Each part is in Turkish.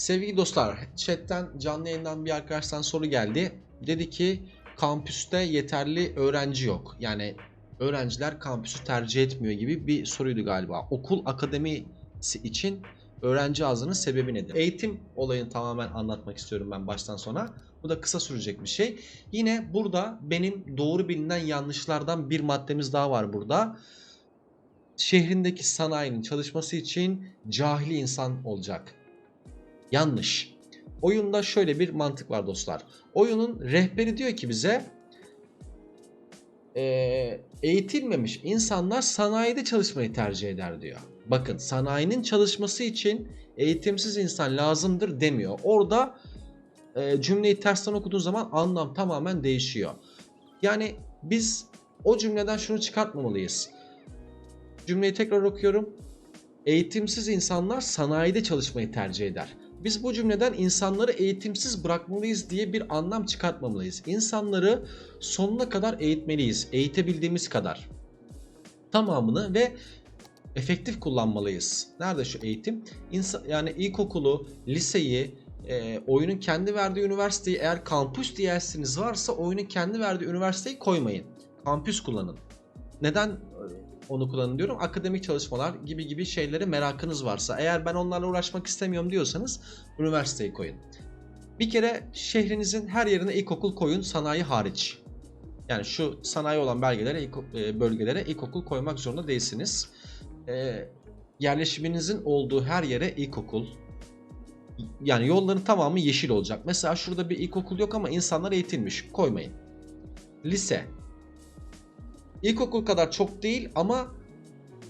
Sevgili dostlar, chatten canlı yayından bir arkadaştan soru geldi. Dedi ki kampüste yeterli öğrenci yok. Yani öğrenciler kampüsü tercih etmiyor gibi bir soruydu galiba. Okul akademisi için öğrenci azlığının sebebi nedir? Eğitim olayını tamamen anlatmak istiyorum ben baştan sona. Bu da kısa sürecek bir şey. Yine burada benim doğru bilinen yanlışlardan bir maddemiz daha var burada. Şehrindeki sanayinin çalışması için cahili insan olacak. Yanlış. Oyunda şöyle bir mantık var dostlar. Oyunun rehberi diyor ki bize eee, eğitilmemiş insanlar sanayide çalışmayı tercih eder diyor. Bakın sanayinin çalışması için eğitimsiz insan lazımdır demiyor. Orada e, cümleyi tersten okuduğun zaman anlam tamamen değişiyor. Yani biz o cümleden şunu çıkartmamalıyız. Cümleyi tekrar okuyorum. Eğitimsiz insanlar sanayide çalışmayı tercih eder. Biz bu cümleden insanları eğitimsiz bırakmalıyız diye bir anlam çıkartmamalıyız. İnsanları sonuna kadar eğitmeliyiz. Eğitebildiğimiz kadar. Tamamını ve efektif kullanmalıyız. Nerede şu eğitim? İnsan, yani ilkokulu, liseyi, e, oyunun kendi verdiği üniversiteyi eğer kampüs diyelsiniz varsa oyunun kendi verdiği üniversiteyi koymayın. Kampüs kullanın. Neden onu kullanın diyorum? Akademik çalışmalar gibi gibi şeylere merakınız varsa. Eğer ben onlarla uğraşmak istemiyorum diyorsanız üniversiteyi koyun. Bir kere şehrinizin her yerine ilkokul koyun sanayi hariç. Yani şu sanayi olan belgelere, e, bölgelere ilkokul koymak zorunda değilsiniz. E, yerleşiminizin olduğu her yere ilkokul, yani yolların tamamı yeşil olacak. Mesela şurada bir ilkokul yok ama insanlar eğitilmiş. Koymayın. Lise. İlkokul kadar çok değil ama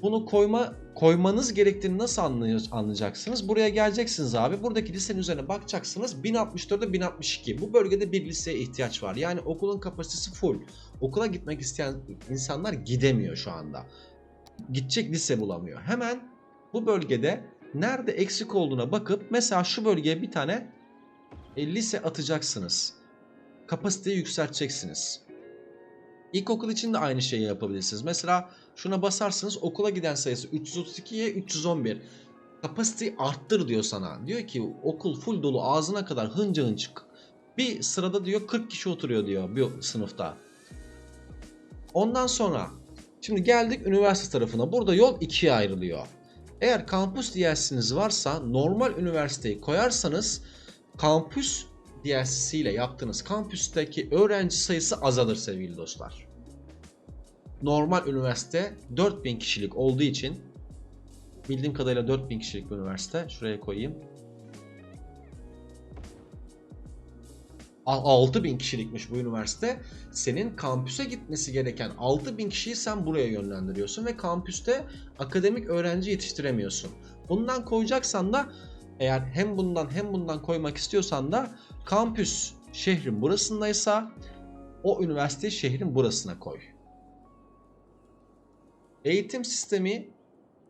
bunu koyma koymanız gerektiğini nasıl anlay- anlayacaksınız? Buraya geleceksiniz abi. Buradaki lisenin üzerine bakacaksınız. 1064'e 1062. Bu bölgede bir liseye ihtiyaç var. Yani okulun kapasitesi full. Okula gitmek isteyen insanlar gidemiyor şu anda. Gidecek lise bulamıyor. Hemen bu bölgede nerede eksik olduğuna bakıp mesela şu bölgeye bir tane e, lise atacaksınız. Kapasiteyi yükselteceksiniz. İlkokul için de aynı şeyi yapabilirsiniz. Mesela şuna basarsınız okula giden sayısı 332'ye 311. Kapasiteyi arttır diyor sana. Diyor ki okul full dolu ağzına kadar hınca hınç. Bir sırada diyor 40 kişi oturuyor diyor bir sınıfta. Ondan sonra şimdi geldik üniversite tarafına. Burada yol ikiye ayrılıyor. Eğer kampüs DLC'niz varsa normal üniversiteyi koyarsanız kampüs DLC'siyle yaptığınız kampüsteki öğrenci sayısı azalır sevgili dostlar. Normal üniversite 4000 kişilik olduğu için bildiğim kadarıyla 4000 kişilik bir üniversite. Şuraya koyayım. A- 6000 kişilikmiş bu üniversite. Senin kampüse gitmesi gereken 6000 kişiyi sen buraya yönlendiriyorsun ve kampüste akademik öğrenci yetiştiremiyorsun. Bundan koyacaksan da eğer hem bundan hem bundan koymak istiyorsan da kampüs şehrin burasındaysa o üniversiteyi şehrin burasına koy. Eğitim sistemi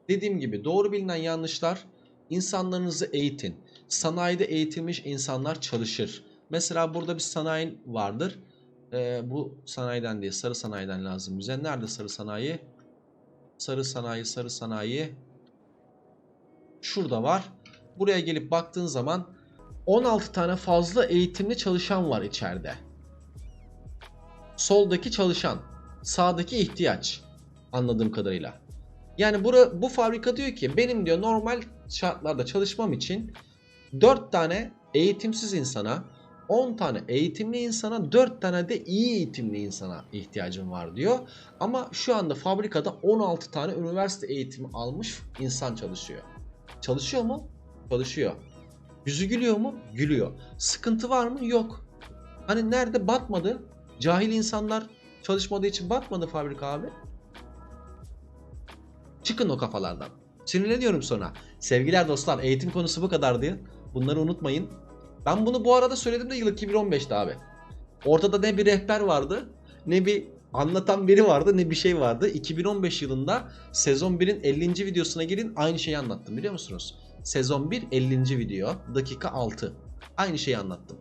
dediğim gibi doğru bilinen yanlışlar insanlarınızı eğitin. Sanayide eğitilmiş insanlar çalışır. Mesela burada bir sanayi vardır. Ee, bu sanayiden değil sarı sanayiden lazım bize. Nerede sarı sanayi? Sarı sanayi, sarı sanayi. Şurada var. Buraya gelip baktığın zaman 16 tane fazla eğitimli çalışan var içeride. Soldaki çalışan, sağdaki ihtiyaç anladığım kadarıyla. Yani bura, bu fabrika diyor ki benim diyor normal şartlarda çalışmam için 4 tane eğitimsiz insana 10 tane eğitimli insana 4 tane de iyi eğitimli insana ihtiyacım var diyor. Ama şu anda fabrikada 16 tane üniversite eğitimi almış insan çalışıyor. Çalışıyor mu? Çalışıyor. Yüzü gülüyor mu? Gülüyor. Sıkıntı var mı? Yok. Hani nerede batmadı? Cahil insanlar çalışmadığı için batmadı fabrika abi. Çıkın o kafalardan. Sinirleniyorum sonra. Sevgiler dostlar eğitim konusu bu kadardı. Bunları unutmayın. Ben bunu bu arada söyledim de yıl 2015'te abi. Ortada ne bir rehber vardı ne bir anlatan biri vardı ne bir şey vardı. 2015 yılında sezon 1'in 50. videosuna girin aynı şeyi anlattım biliyor musunuz? Sezon 1 50. video dakika 6. Aynı şeyi anlattım.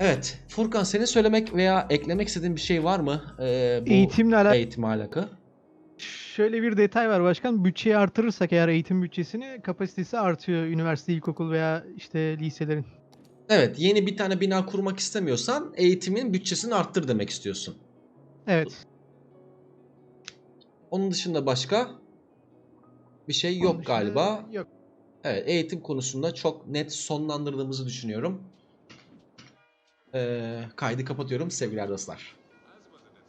Evet Furkan senin söylemek veya eklemek istediğin bir şey var mı? Ee, bu Eğitimle alakalı eğitime alakalı. şöyle bir detay var başkan. Bütçeyi artırırsak eğer eğitim bütçesini kapasitesi artıyor üniversite, ilkokul veya işte liselerin. Evet yeni bir tane bina kurmak istemiyorsan eğitimin bütçesini arttır demek istiyorsun. Evet. Onun dışında başka bir şey yok Onun galiba. Yok. Evet eğitim konusunda çok net sonlandırdığımızı düşünüyorum. Ee, kaydı kapatıyorum sevgili dostlar.